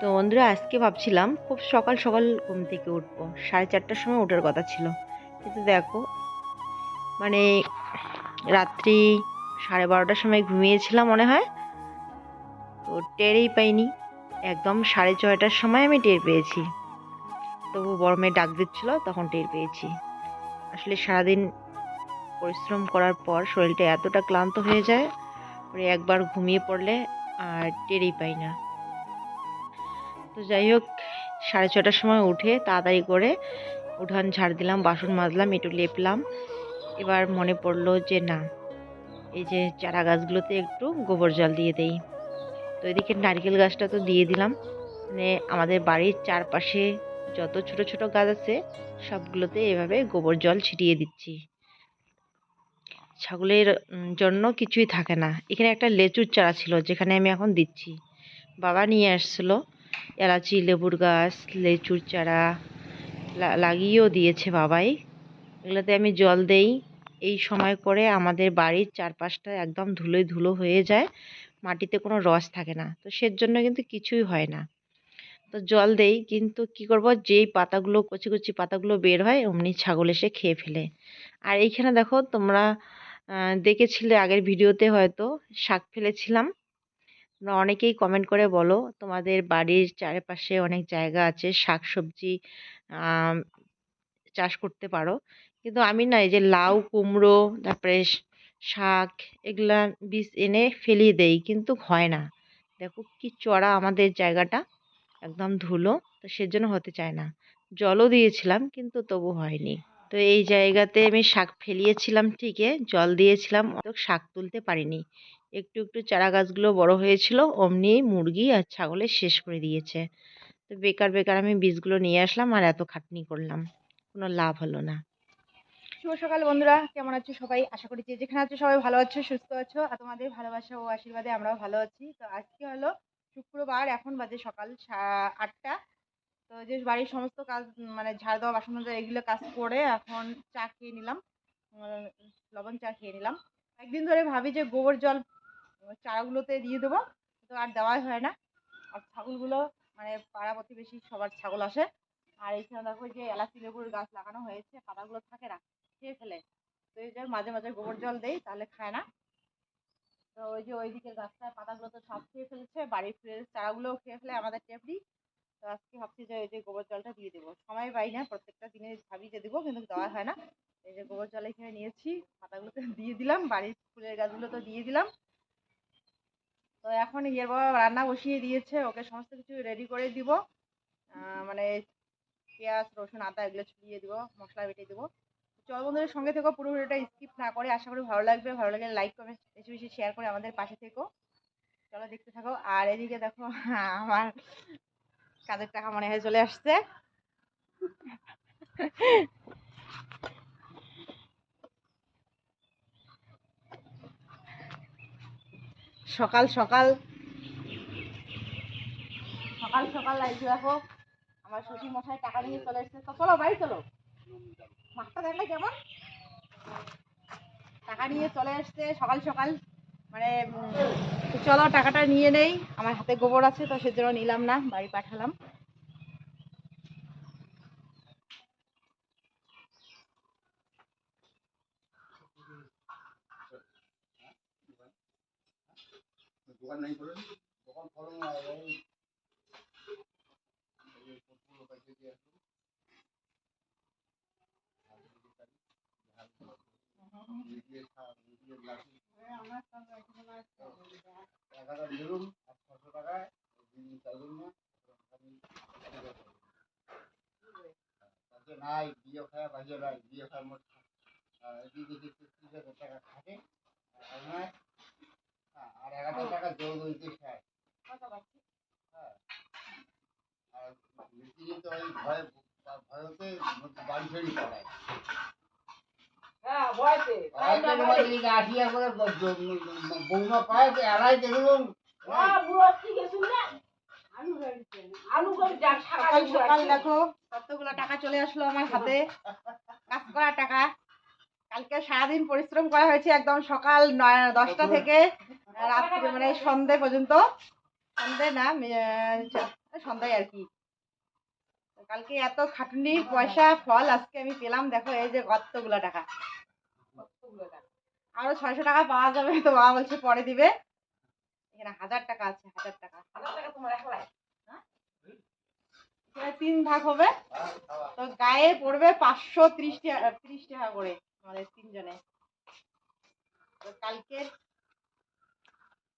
তো বন্ধুরা, আজকে ভাবছিলাম খুব সকাল সকাল ঘুম থেকে উঠবো। সাড়ে চারটার সময় ওঠার কথা ছিল। কিন্তু দেখো মানে রাত্রি সাড়ে বারোটার সময় ঘুমিয়েছিলাম মনে হয়। তো টেরই পাইনি। একদম সাড়ে ছয়টার সময় আমি টের পেয়েছি। তবু বড় মেয়ে ডাক দিচ্ছিল, তখন টের পেয়েছি। আসলে সারাদিন পরিশ্রম করার পর শরীরটা এতটা ক্লান্ত হয়ে যায় পরে একবার ঘুমিয়ে পড়লে আর টেরই পাই না। তো যাই হোক, সাড়ে ছটার সময় উঠে তাড়াতাড়ি করে উঠান ঝাড় দিলাম, বাসন মাজলাম, একটু লেপলাম। এবার মনে পড়ল যে না, এই যে চারা গাছগুলোতে একটু গোবর জল দিয়ে দেই। তো এদিকে নারকেল গাছটা তো দিয়ে দিলাম। মানে আমাদের বাড়ির চারপাশে যত ছোট ছোট গাছ আছে, সবগুলোতে এভাবে গোবর জল ছিটিয়ে দিচ্ছি। ছাগলের জন্য কিছুই থাকে না। এখানে একটা লেচুর চারা ছিল, যেখানে আমি এখন দিচ্ছি। বাবা নিয়ে আসছিল। এলাচি, লেবুর গাছ, লেচুর চারা লাগিয়েও দিয়েছে বাবাই। এগুলোতে আমি জল দেই। এই সময় করে আমাদের বাড়ির চারপাশটা একদম ধুলোয় ধুলো হয়ে যায়। মাটিতে কোনো রস থাকে না। তো সের জন্য কিন্তু কিছুই হয় না। তো জল দেই, কিন্তু কি করব? যেই পাতাগুলো, কচি কচি পাতাগুলো বের হয়, অমনি ছাগল এসে খেয়ে ফেলে। আর এইখানে দেখো তোমরা দেখেছিলে আগের ভিডিওতে হয়তো, শাক ফেলেছিলাম। তোমরা অনেকেই কমেন্ট করে বলো, তোমাদের বাড়ির চারপাশে অনেক জায়গা আছে শাক সবজি চাষ করতে পারো। কিন্তু আমি না এই যে লাউ, কুমড়ো, তারপরে শাক এগুলা বীজ এনে ফেলিয়ে দেই, কিন্তু হয় না। দেখো কি চড়া আমাদের জায়গাটা, একদম ধুলো, তো সেজন্য হতে চায় না। জলও দিয়েছিলাম, কিন্তু তবু হয়নি। তো এই জায়গাতে আমি শাক ফেলিয়েছিলাম ঠিকই, জল দিয়েছিলাম অত শাক তুলতে পারিনি। একটু একটু চারা গাছগুলো বড় হয়েছিল, অমনি মুরগি আর ছাগলে শেষ করে দিয়েছে। তো বেকার বেকার আমি বীজগুলো নিয়ে আসলাম আর এত খাটনি করলাম। কোনো লাভ হলো না। শুভ সকাল বন্ধুরা, কেমন আছো সবাই? আশা করি যে যেখানে আছো সবাই ভালো আছো, সুস্থ আছো আর তোমাদের ভালোবাসা ও আশীর্বাদে আমরাও ভালো আছি। তো আজকে হলো শুক্রবার, এখন বাজে সকাল আটটা। তো যে বাড়ির সমস্ত কাজ মানে ঝাড় দেওয়া, বাসন মাজা, এগুলো কাজ করে এখন চা খেয়ে নিলাম। লবণ চা খেয়ে নিলাম। একদিন ধরে ভাবি যে গোবর জল উম, চারাগুলোতে দিয়ে দেবো। তো আর দেওয়াই হয় না। আর ছাগলগুলো মানে পাড়া প্রতিবেশী সবার ছাগল আসে। আর এইখানে দেখো যে এলাচি লেবুর গাছ লাগানো হয়েছে পাতাগুলো থাকে না খেয়ে ফেলে। তো এই যে মাঝে মাঝে গোবর জল দেই তাহলে খায় না। তো ওই যে ওই দিকের গাছটার পাতাগুলো তো সব খেয়ে ফেলেছে বাড়ির ফুলের চারাগুলোও খেয়ে ফেলে আমাদের টেপরি তো আজকে ভাবছি যে ওই যে গোবর জলটা দিয়ে দেবো। সময় পাই না প্রত্যেকটা দিনে ভাবি যে দেবো কিন্তু দেওয়া হয় না। এই যে গোবর জল এখানে নিয়েছি পাতাগুলোতে দিয়ে দিলাম বাড়ির ফুলের গাছগুলো তো দিয়ে দিলাম। তো এখন ইয়ের বাবা রান্না বসিয়ে দিয়েছে, ওকে সমস্ত কিছু রেডি করে দিব। মানে পেঁয়াজ, রসুন, আদা এগুলো ছড়িয়ে দিব, মশলা বেটে দেবো। চল বন্ধুদের সঙ্গে থেকো পুরো ভিডিওটা স্কিপ না করে আশা করি ভালো লাগবে। ভালো লাগলে লাইক কমেন্ট বেশি বেশি শেয়ার করে আমাদের পাশে থেকো। চলো দেখতে থাকো। আর এদিকে দেখো, আমার কাজের টাকা মনে হয় চলে আসছে। সকাল সকাল। সকাল সকাল লাগছে দেখো। আমার শ্বশুর মশাই টাকা নিয়ে চলে এসছে। তো চলো, বাড়ি চলো। মাছটা দেখলে কেমন? টাকা নিয়ে চলে এসছে, সকাল সকাল। মানে চলো, টাকাটা নিয়ে নেই। আমার হাতে গোবর আছে, তো সেজন্য নিলাম না, বাড়ি পাঠালাম দোকান নাই করেন দোকান খোলেন না এই এই ফুটবল কাছে দিয়ে আসুন দিয়ে খা দিয়ে লাঠি টাকাটা ধরুন আর ছশো টাকায় দিন চাইবেন না আমি তাতে নাই বিয়ে খায় বাজে নাই বিয়ে খায় মোট দেখি ত্রিশ হাজার টাকা খাটে হ্যাঁ, আর হাজার টাকা জৌদুরিতে খায় হ্যাঁ আর মিটিংয়ে তো ওই ভয় ভয়তে বাড়ি ফেরি পড়ায় বৌমা পায় এড়াই দেখুন সকাল সকাল দেখো কতগুলো টাকা চলে আসলো আমার হাতে। কাজ করা টাকা। কালকে সারাদিন পরিশ্রম করা হয়েছে একদম সকাল নয় দশটা থেকে রাত্রে মানে সন্ধে পর্যন্ত। সন্ধে না সন্ধ্যায় আর কি। কালকে এত খাটুনির পয়সা ফল আজকে আমি পেলাম দেখো এই যে কতগুলো টাকা। টাকা? আরও ছয়শো টাকা পাওয়া যাবে তো বাবা বলছে পরে দিবে। এখানে হাজার টাকা আছে হাজার টাকা। হাজার টাকা তোমার একলাই হ্যাঁ? তিন ভাগ হবে। তো গায়ে পড়বে পাঁচশো ত্রিশ টাকা ত্রিশ টাকা করে আমাদের তিনজনে। তো কালকের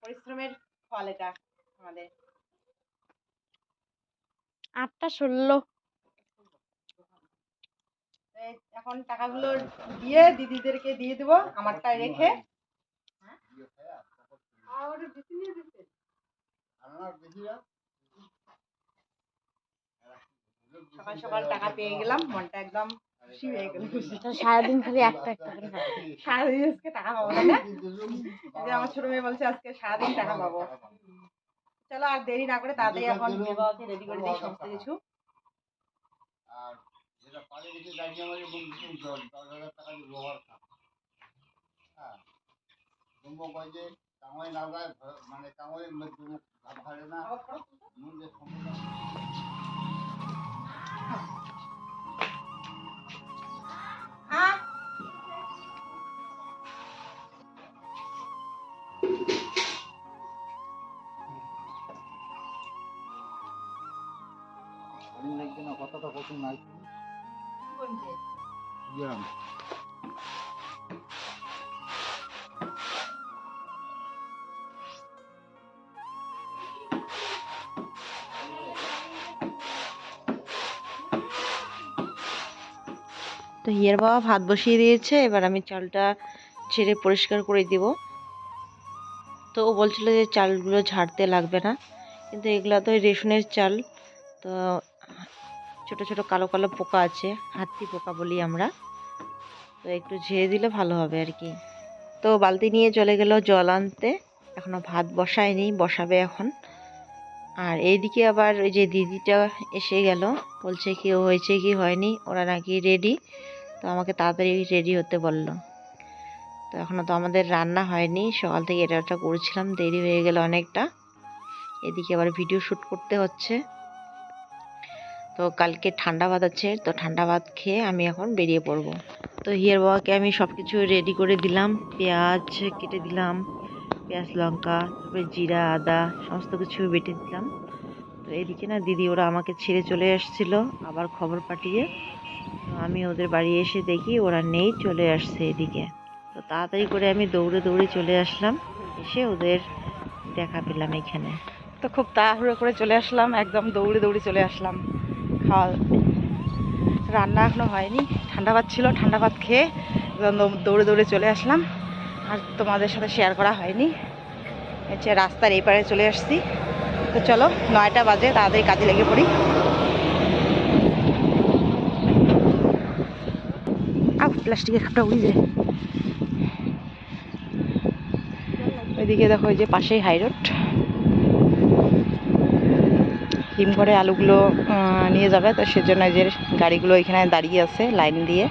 পরিশ্রমের ফল এটা আমাদের। আটটা ষোলো। এখন টাকাগুলো দিয়ে দিদিদেরকে দিয়ে দেবো আমারটা রেখে। সকাল সকাল টাকা পেয়ে গেলাম মনটা একদম খুশি হয়ে গেল। সারাদিন খালি একটা একটা করে সারাদিন আজকে টাকা পাবো না যে আমার ছোট মেয়ে বলছে আজকে সারাদিন টাকা পাবো। চলো আর দেরি না করে তাড়াতাড়ি এখন বিবাহকে রেডি করে দিই সমস্ত কিছু। পাড়ে দাঁড়িয়ে আমার এবং দশ হাজার টাকা দিয়ে ব্যবহার খা হ্যাঁ। দুম্ব কয় যে কামাই না মানে কামাই দুম্ব ভাড়ে না। কথাটা কত নাই বলছে ইয়াম তো হিয়ার বাবা ভাত বসিয়ে দিয়েছে এবার আমি চালটা ছেড়ে পরিষ্কার করে দিব। তো ও বলছিল যে চালগুলো ঝাড়তে লাগবে না কিন্তু এগুলো তো রেশনের চাল তো ছোট ছোট কালো কালো পোকা আছে, হাতি পোকা বলি আমরা। তো একটু ঝেড়ে দিলে ভালো হবে আর কি। তো বালতি নিয়ে চলে গেল জল আনতে। এখনও ভাত বসায়নি, বসাবে এখন। আর এইদিকে আবার ওই যে দিদিটা এসে গেল, বলছে কি হয়েছে কি হয়নি, ওরা নাকি রেডি তো আমাকে তাড়াতাড়ি রেডি হতে বলল। তো এখনও তো আমাদের রান্না হয়নি, সকাল থেকে এটা ওটা করছিলাম, দেরি হয়ে গেল অনেকটা। এদিকে আবার ভিডিও শ্যুট করতে হচ্ছে। তো কালকে ঠান্ডা ভাত আছে, তো ঠান্ডা ভাত খেয়ে আমি এখন বেরিয়ে পড়ব। তো হিয়ার বাবাকে আমি সব কিছু রেডি করে দিলাম, পেঁয়াজ কেটে দিলাম, পেঁয়াজ, লঙ্কা, তারপরে জিরা, আদা, সমস্ত কিছু বেটে দিলাম। তো এদিকে না দিদি ওরা আমাকে ছেড়ে চলে এসেছিল আবার খবর পাঠিয়ে। তো আমি ওদের বাড়ি এসে দেখি ওরা নেই, চলে আসছে এদিকে। তো তাড়াতাড়ি করে আমি দৌড়ে দৌড়ে চলে আসলাম, এসে ওদের দেখা পেলাম এখানে। তো খুব তাড়াহুড়ো করে চলে আসলাম, একদম দৌড়ে দৌড়ে চলে আসলাম। খাওয়া রান্না এখনও হয়নি। ঠান্ডা ভাত ছিল, ঠান্ডা ভাত খেয়ে দৌড়ে দৌড়ে চলে আসলাম। আর তোমাদের সাথে শেয়ার করা হয়নি। হচ্ছে রাস্তার এই পারে চলে আসছি। তো চলো, নয়টা বাজে, তাড়াতাড়ি কাজে লেগে পড়ি। আউ প্লাস্টিকের খাপটা উড়ি যায় ওইদিকে দেখো, ওই যে পাশেই হাই রোড হিমঘরে আলুগুলো নিয়ে যাবে। তো সেজন্য যে গাড়িগুলো এখানে দাঁড়িয়ে আছে, লাইন দিয়ে।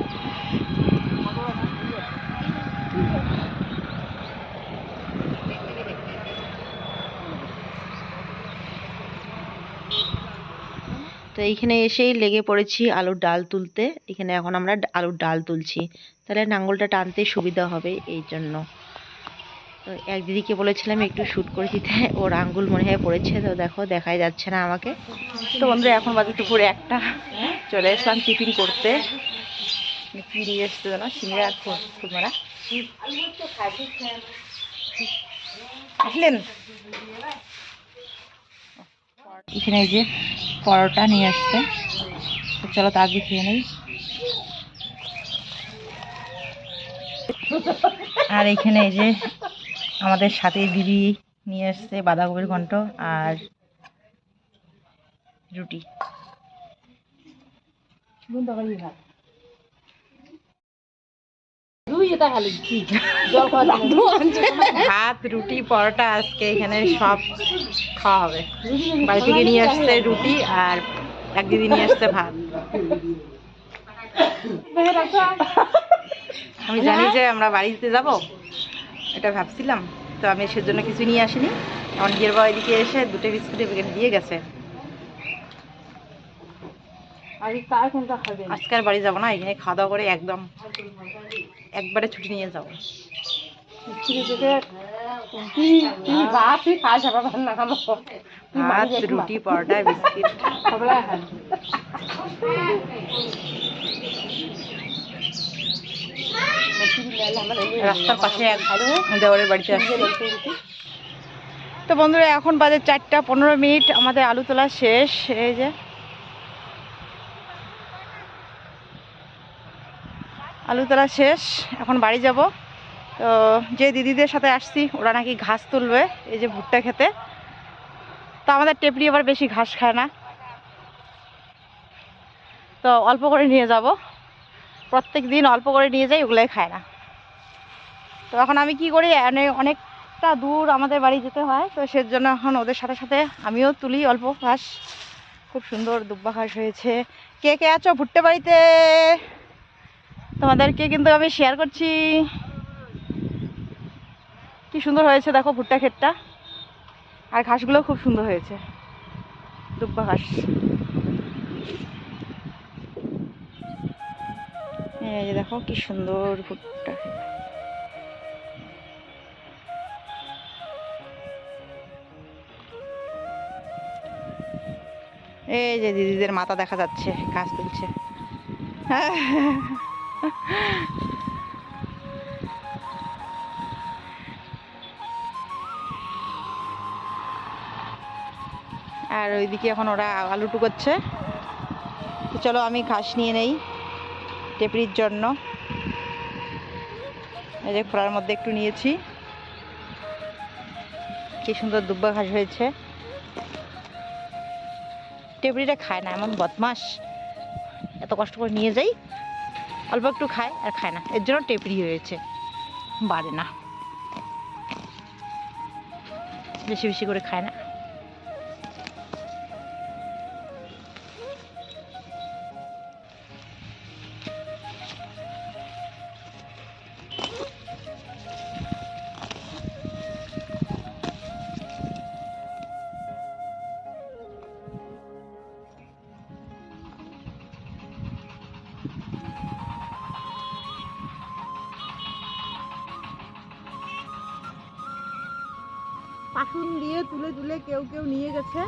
তো এইখানে এসেই লেগে পড়েছি আলুর ডাল তুলতে। এখানে এখন আমরা আলুর ডাল তুলছি। তাহলে নাঙ্গলটা টানতে সুবিধা হবে এই জন্য। তো এক দিদিকে বলেছিলাম একটু শ্যুট করে দিতে, ওর আঙ্গুল মনে হয় পড়েছে, তো দেখো, দেখাই যাচ্ছে না আমাকে। তো বন্ধুরা, এখন বাজে দুপুরে একটা। চলে এসলাম টিফিন করতে। কি নিয়ে এসছে যেন সিঙ্গড়া আর ফুলমারা আসলেন? এখানে এই যে পরোটা নিয়ে আসছে। চলো তাড়াতাড়ি খেয়ে নেই। আর এখানে এই যে আমাদের সাথে দিদি নিয়ে আসছে বাঁধাকপির ঘন্ট আর রুটি। ভাত রুটি পরোটা আজকে এখানে সব খাওয়া হবে। বাড়ি থেকে নিয়ে আসছে রুটি আর এক দিদি নিয়ে আসছে ভাত। আমি জানি যে আমরা বাড়িতে যাব। এটা ভাবছিলাম। তো আমি সেজন্য কিছু নিয়ে আসিনি। এখন গিয়ে বাবা এদিকে এসে দুটো বিস্কুট প্যাকেট দিয়ে গেছে। আজকে আর বাড়ি যাব না এখানে খাওয়া দাওয়া করে একদম একবারে ছুটি নিয়ে যাব। ভাত রুটি পরোটা বিস্কিট। রাস্তার পাশে এক দেওয়ারের বাড়িতে আসছি। তো বন্ধুরা, এখন বাজে চারটা পনেরো মিনিট। আমাদের আলু তোলা শেষ। এই যে। আলু তোলা শেষ। এখন বাড়ি যাব। তো যে দিদিদের সাথে আসছি, ওরা নাকি ঘাস তুলবে, এই যে ভুট্টা খেতে। তো আমাদের টেপরি আবার বেশি ঘাস খায় না। তো অল্প করে নিয়ে যাব। প্রত্যেক দিন অল্প করে নিয়ে যাই, ওগুলোই খায় না। তো এখন আমি কি করি অনেক অনেকটা দূর আমাদের বাড়ি যেতে হয়, তো সেজন্য এখন ওদের সাথে সাথে আমিও তুলি অল্প ঘাস। খুব সুন্দর দুব্বা ঘাস হয়েছে। কে কে আছো ভুট্টে বাড়িতে? তোমাদেরকে কিন্তু আমি শেয়ার করছি। কি সুন্দর হয়েছে দেখো ভুট্টা ক্ষেতটা। আর ঘাসগুলো খুব সুন্দর হয়েছে। দুব্বা ঘাস। এই যে দেখো কি সুন্দর ভুট্টা এই যে দিদিদের মাথা দেখা যাচ্ছে ঘাস তুলছে। আর ওইদিকে এখন ওরা আলু টুকোচ্ছে চলো আমি ঘাস নিয়ে নেই। টেপরির জন্য। এই যে খোলার মধ্যে একটু নিয়েছি। কি সুন্দর দুব্বা ঘাস হয়েছে। টেপড়িটা খায় না, এমন বদমাস এত কষ্ট করে নিয়ে যাই, অল্প একটু খায় আর খায় না। এর জন্য টেপড়ি হয়েছে। বাড়ে না। বেশি বেশি করে খায় না। পাশুন দিয়ে তুলে তুলে কেউ কেউ নিয়ে গেছে।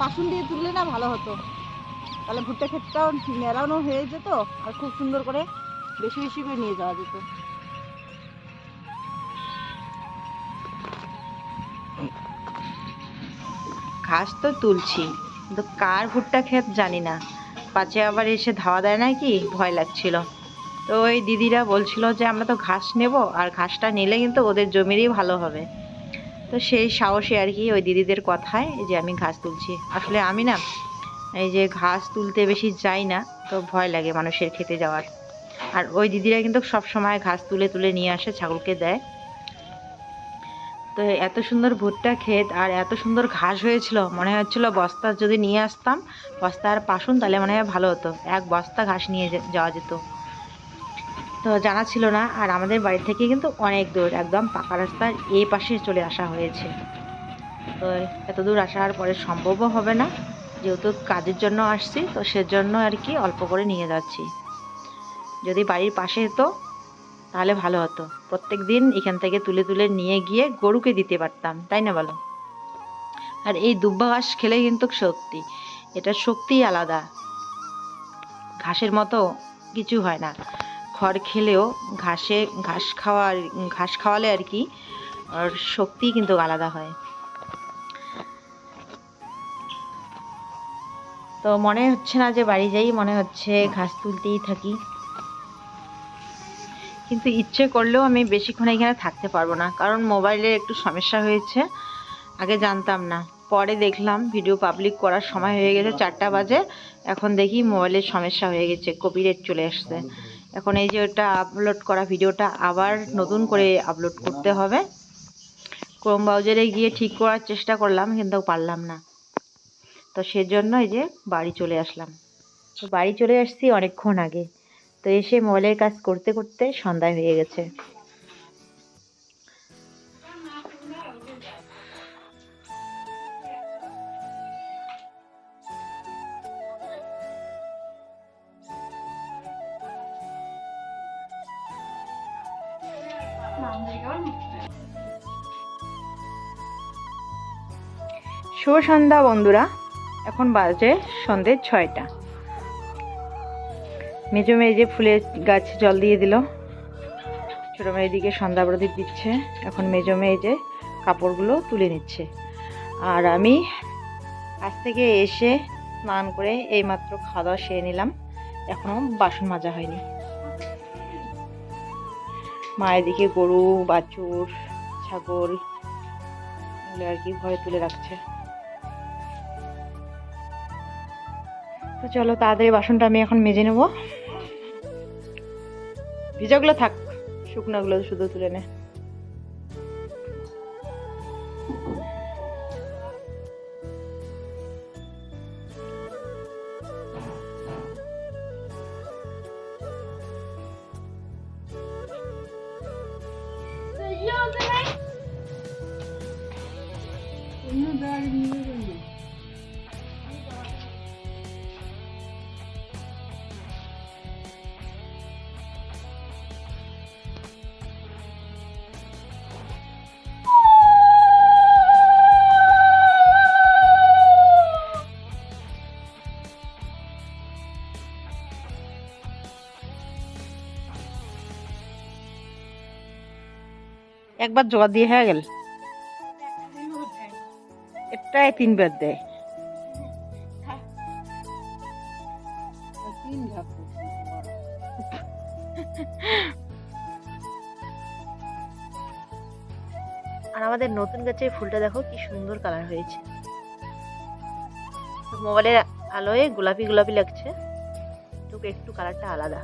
পাশুন দিয়ে তুললে না ভালো হতো। তাহলে ভুট্টা ক্ষেতটাও মেলানো হয়ে যেত আর খুব সুন্দর করে বেশি বেশি করে নিয়ে যাওয়া যেত। ঘাস তো তুলছি, কিন্তু কার ভুট্টা ক্ষেত জানি না। পাছে আবার এসে ধাওয়া দেয় নাকি ভয় লাগছিল। তো ওই দিদিরা বলছিল যে, আমরা তো ঘাস নেব, আর ঘাসটা নিলে কিন্তু ওদের জমিরই ভালো হবে। তো সেই সাহসে আর কি ওই দিদিদের কথায় যে আমি ঘাস তুলছি। আসলে আমি না, এই যে ঘাস তুলতে বেশি যাই না, তো ভয় লাগে মানুষের খেতে যাওয়ার। আর ওই দিদিরা কিন্তু সব সময় ঘাস তুলে তুলে নিয়ে আসে, ছাগলকে দেয়। তো এত সুন্দর ভুট্টা ক্ষেত আর এত সুন্দর ঘাস হয়েছিল, মনে হচ্ছিল বস্তা যদি নিয়ে আসতাম, বস্তা আর পাশুন, তাহলে মনে হয় ভালো হতো। এক বস্তা ঘাস নিয়ে যাওয়া যেত। তো জানা ছিল না, আর আমাদের বাড়ি থেকে কিন্তু অনেক দূর, একদম পাকা রাস্তার এই পাশে চলে আসা হয়েছে। তো এত দূর আসার পরে সম্ভবও হবে না, যেহেতু কাজের জন্য আসছি, তো সেজন্য আর কি অল্প করে নিয়ে যাচ্ছি। যদি বাড়ির পাশে হতো তাহলে ভালো হতো। প্রত্যেক দিন এখান থেকে তুলে তুলে নিয়ে গিয়ে গরুকে দিতে পারতাম, তাই না বলো? আর এই দুব্বা ঘাস খেলে কিন্তু শক্তি এটা শক্তি আলাদা। ঘাসের মতো কিছু হয় না। খড় খেলেও ঘাসে ঘাস খাওয়ার ঘাস খাওয়ালে আর কি, আর শক্তি কিন্তু আলাদা হয়। তো মনে হচ্ছে না যে বাড়ি যাই, মনে হচ্ছে ঘাস তুলতেই থাকি। কিন্তু ইচ্ছে করলেও আমি বেশিক্ষণ এখানে থাকতে পারব না, কারণ মোবাইলের একটু সমস্যা হয়েছে। আগে জানতাম না। পরে দেখলাম ভিডিও পাবলিক করার সময় হয়ে গেছে চারটা বাজে। এখন দেখি মোবাইলের সমস্যা হয়ে গেছে কপিরাইট চলে আসছে। এখন এই যে ওটা আপলোড করা ভিডিওটা আবার নতুন করে আপলোড করতে হবে। ক্রোম ব্রাউজারে গিয়ে ঠিক করার চেষ্টা করলাম, কিন্তু পারলাম না। তো সেজন্য এই যে বাড়ি চলে আসলাম। তো বাড়ি চলে আসছি অনেকক্ষণ আগে। তো এসে মলের কাজ করতে করতে সন্ধ্যা হয়ে গেছে। শুভ সন্ধ্যা বন্ধুরা, এখন বাজে সন্ধ্যে ছয়টা। মেজো মেয়ে যে ফুলের গাছ জল দিয়ে দিল। ছোটো মেয়েদিকে সন্ধ্যা প্রদীপ দিচ্ছে। এখন মেজো মেয়ে যে কাপড়গুলো তুলে নিচ্ছে। আর আমি আজ থেকে এসে স্নান করে এইমাত্র খাওয়া দাওয়া সেরে নিলাম। এখনও বাসন মাজা হয়নি। মায়ের দিকে গরু, বাছুর, ছাগল এগুলো আর কি ঘরে তুলে রাখছে। তো চলো তাড়াতাড়ি বাসনটা আমি এখন মেজে নেব। ভিজাগুলো থাক শুকনোগুলো শুধু তুলে নে। একবার জোগাড় দিয়ে হয়ে গেল। এটাই তিনবার দেয়। আর আমাদের নতুন গাছের ফুলটা দেখো কি সুন্দর কালার হয়েছে। মোবাইলের আলোয় গোলাপি গোলাপি লাগছে। একটু কালারটা আলাদা।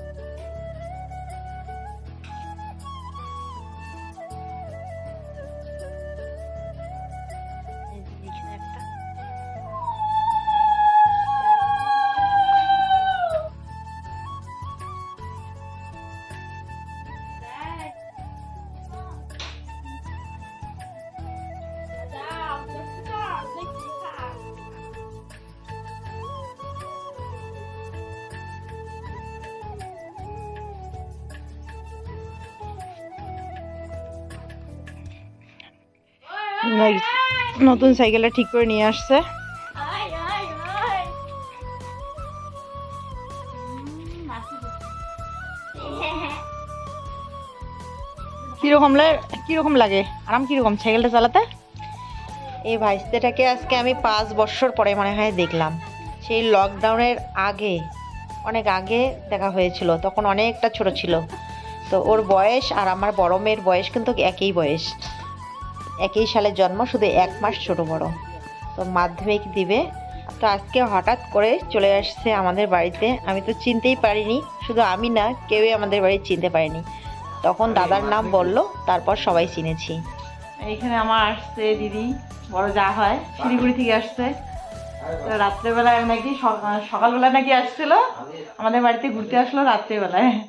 নতুন সাইকেলটা ঠিক করে নিয়ে আসছে। কীরকম কীরকম লাগে? আরাম কীরকম সাইকেলটা চালাতে? এই ভাইস্তেটাকে আজকে আমি পাঁচ বছর পরে মনে হয় দেখলাম। সেই লকডাউনের আগে, অনেক আগে দেখা হয়েছিল, তখন অনেকটা ছোট ছিল। তো ওর বয়স আর আমার বড় মেয়ের বয়স কিন্তু একই বয়স। একই সালে জন্ম শুধু এক মাস ছোট বড়। তো মাধ্যমিক দিবে। তো আজকে হঠাৎ করে চলে আসছে আমাদের বাড়িতে। আমি তো চিনতেই পারিনি। শুধু আমি না কেউই আমাদের বাড়ি চিনতে পারিনি। তখন দাদার নাম বলল তারপর সবাই চিনেছি। এখানে আমার আসছে দিদি বড় যা হয় শিলিগুড়ি থেকে আসছে। তো রাত্রেবেলায় নাকি সক- সকালবেলা নাকি আসছিল আমাদের বাড়িতে ঘুরতে আসলো রাত্রেবেলায়।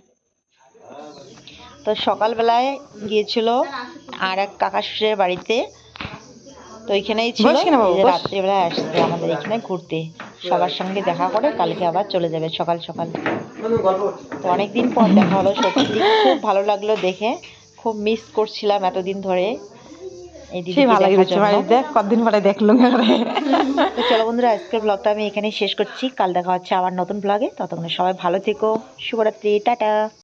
তো সকালবেলায় গিয়েছিল আর এক কাকা শ্বশুরের বাড়িতে। তো ওইখানেই ছিল। রাত্রিবেলায় আসছে আমাদের এখানে ঘুরতে। সবার সঙ্গে দেখা করে কালকে আবার চলে যাবে সকাল সকাল। তো অনেকদিন পর দেখা হলো সত্যি। খুব ভালো লাগল দেখে। খুব মিস করছিলাম এতদিন ধরে। পরে দেখলুম তো চলো বন্ধুরা আজকের ব্লগটা আমি এখানেই শেষ করছি। কাল দেখা হচ্ছে আবার নতুন ব্লগে ততক্ষণে সবাই ভালো থেকো। শুভরাত্রি। টাটা।